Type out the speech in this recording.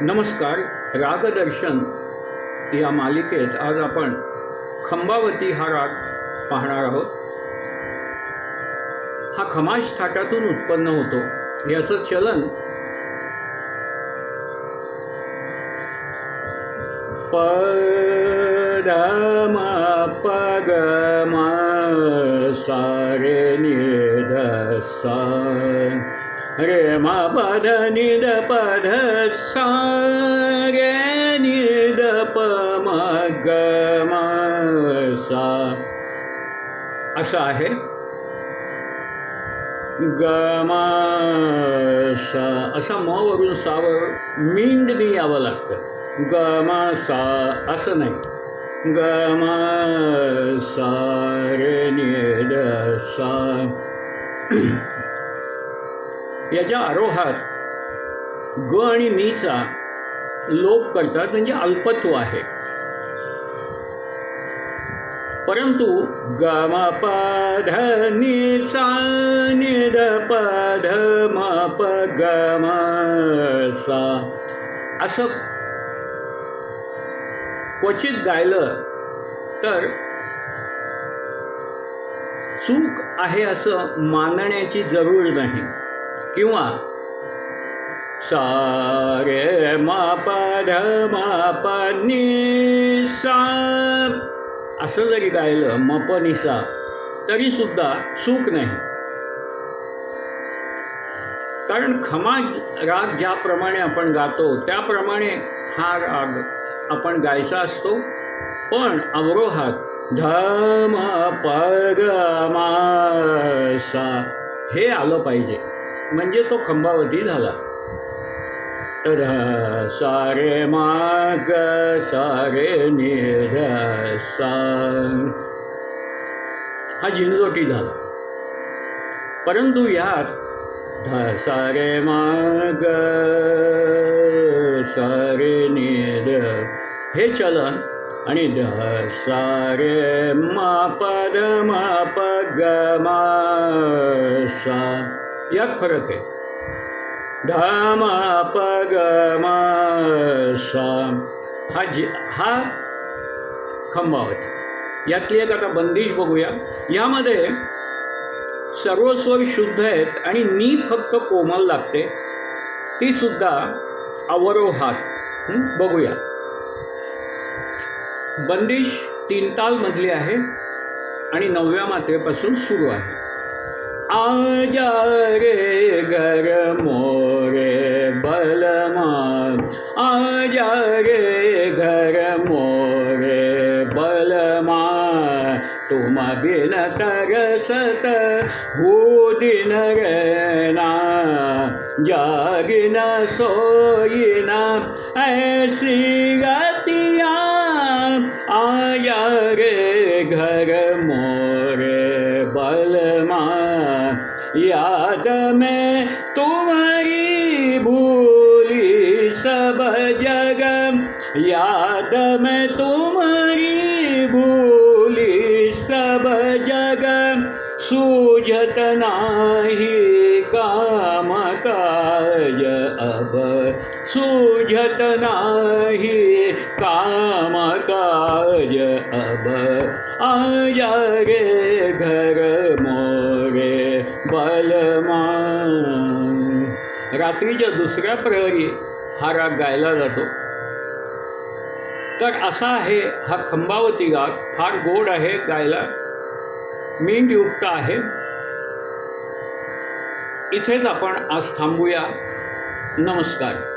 नमस्कार रागदर्शन या मालिकेत आज आपण खंबावती हा राग पाहणार आहोत. हा खमाश थाटातून उत्पन्न होतो. याचं चलन पदम पगम सारे निध सा रे मा पद निद पद सा रे निद प म ग म सा. असं आहे. गम सा. असा म वरून सावर मिंडनी यावं लागतं. गम सा. असं नाही. गम सा. रे निद सा. याच्या आरोहात ग आणि नीचा लोप करतात म्हणजे अल्पत्व आहे. परंतु गम पध नि सा निद पध म प सा असं क्वचित गायलं तर चूक आहे असं मानण्याची जरूर नाही. किंवा सा रे मा नि सा असं जरी गायलं मपनिसा तरीसुद्धा चूक नाही. कारण खमाज राग ज्याप्रमाणे आपण गातो त्याप्रमाणे हा राग आपण गायचा असतो. पण अवरोहात धम पग मा हे आलं पाहिजे. म्हणजे तो खंबावती झाला. तर सारे माग सारे निधसा हा झिंजोटी झाला. परंतु यात ध सारे माग सारे निध हे चलन आणि ध सारे मा पद मा प ग मा सा यात फरक आहे. ध मा ग मा हा जी हा खंबावती. यातली एक आता बंदिश बघूया. यामध्ये सर्व स्वर शुद्ध आहेत आणि नी फक्त कोमल लागते. ती सुद्धा अवरोहात. बघूया. बंदिश तीन तालमधली आहे आणि नवव्या मात्रेपासून सुरू आहे. आजा रे घर मोरे बलमा आजा रे घर मोरे बलमा तुम बिन तरसत हो दिन रेना जागिन सोयिना ऐसी गतिया आया रे घर मोरे बलमा याद में तुम्हारी भूली सब जग याद में तुम्हारी भूली सब जग सूझत नाही काम काज अब। सूझत नाही काम काज अब। आया रे घर मोरे बलमान रात्रीच्या दुसऱ्या प्रहरी हा राग गायला जातो. तर असा आहे हा खंबावती राग फार गोड आहे गायला. मींडयुक्त आहे. इथेच आपण आज थांबूया. नमस्कार.